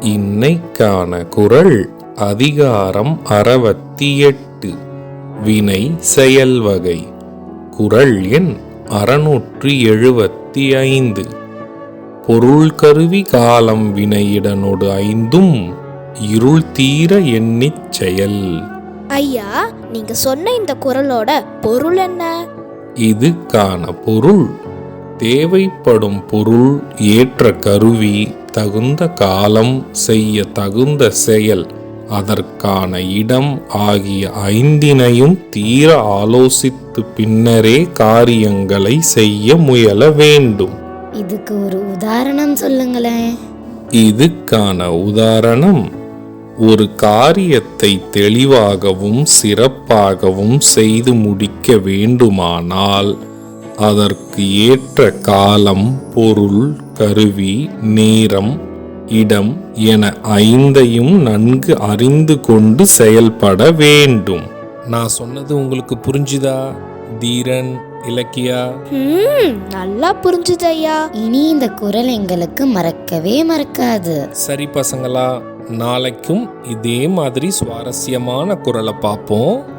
இன்னைக்கான குரல் அதிகாரம் அறுபத்தி எட்டு வினை செயல் வகை. குரல் எண் அறுநூற்றி எழுபத்தி ஐந்து. பொருள் கருவி காலம் வினையிடனோடு ஐந்தும் இருள் தீர எண்ணிச் செயல். ஐயா நீங்க சொன்ன இந்த குரலோட பொருள் என்ன? இதுக்கான பொருள். தேவைப்படும் பொருள் ஏற்ற கருவி. தகுந்த காலம் செய்ய தகுந்த செயல். அதற்கான இடம் ஆகிய ஐந்தினையும் தீர ஆலோசித்து பின்னரே காரியங்களை செய்ய முயல வேண்டும். இதுக்கு ஒரு உதாரணம் சொல்லுங்களேன். இதுக்கான உதாரணம் ஒரு காரியத்தை தெளிவாகவும் சிறப்பாகவும் செய்து முடிக்க வேண்டுமானால் அதற்கு ஏற்ற காலம் பொருள் கருவி நேரம் இடம் என ஐந்தையும் நன்கு அறிந்து கொண்டு செயல்பட வேண்டும். நான் சொன்னது உங்களுக்கு புரிஞ்சுதா தீரன் இலக்கியா? நல்லா புரிஞ்சுது ஐயா. இனி இந்த குரல் எங்களுக்கு மறக்கவே மறக்காது. சரி பசங்களா நாளைக்கும் இதே மாதிரி சுவாரஸ்யமான குரலை பார்ப்போம்.